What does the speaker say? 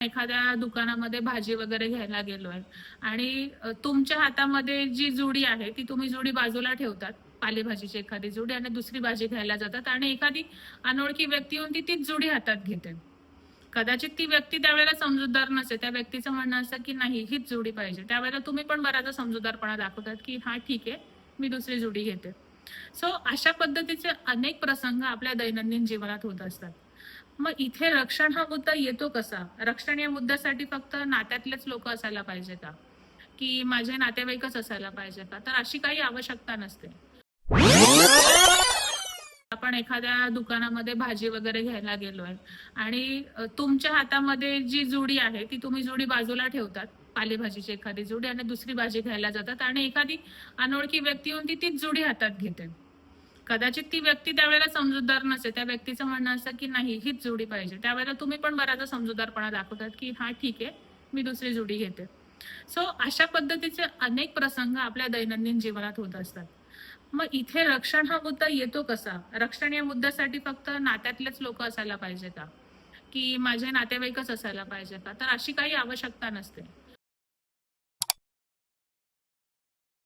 एखाद्या दुकानामध्ये भाजी वगैरे घ्यायला गेलोय. आणि तुमच्या हातामध्ये जी जुडी आहे ती तुम्ही जुडी बाजूला ठेवतात. पालेभाजीची एखादी जुडी आणि दुसरी भाजी घ्यायला जातात आणि एखादी अनोळखी व्यक्ती येऊन ती तीच जुडी हातात घेते. कदाचित ती व्यक्ती त्यावेळेला समजूतदार नसते. त्या व्यक्तीचं म्हणणं असतं की नाही हीच जुडी पाहिजे. त्यावेळेला तुम्ही पण बराचसा समजूतदारपणा दाखवतात की हा ठीक आहे मी दुसरी जुडी घेते. सो अशा पद्धतीचे अनेक प्रसंग आपल्या दैनंदिन जीवनात होत असतात. मग इथे रक्षण हा मुद्दा येतो कसा? रक्षण या मुद्द्यासाठी फक्त नात्यातलेच लोक असायला पाहिजे का? की माझे नातेवाईकच असायला पाहिजे का? तर अशी काही आवश्यकता नसते. आपण एखाद्या दुकानामध्ये भाजी वगैरे घ्यायला गेलोय आणि तुमच्या हातामध्ये जी जुडी आहे ती तुम्ही जुडी बाजूला ठेवतात. पालेभाजीची एखादी जुडी आणि दुसरी भाजी घ्यायला जातात आणि एखादी अनोळखी व्यक्ती येऊन ती तीच जुडी हातात घेते. कदाचित ती व्यक्ती त्यावेळेला समजूतदार नसेल त्या व्यक्तीचं म्हणणं असतं की नाही हीच जोडी पाहिजे. त्यावेळेला तुम्ही पण बराच समजूतदारपणा दाखवतात की हा ठीक आहे मी दुसरी जोडी घेते. सो अशा पद्धतीचे अनेक प्रसंग आपल्या दैनंदिन जीवनात होत असतात. मग इथे रक्षण हा मुद्दा येतो कसा? रक्षण या मुद्द्यासाठी फक्त नात्यातलेच लोक असायला पाहिजे का? की माझे नातेवाईकच असायला पाहिजे का? तर अशी काही आवश्यकता नसते.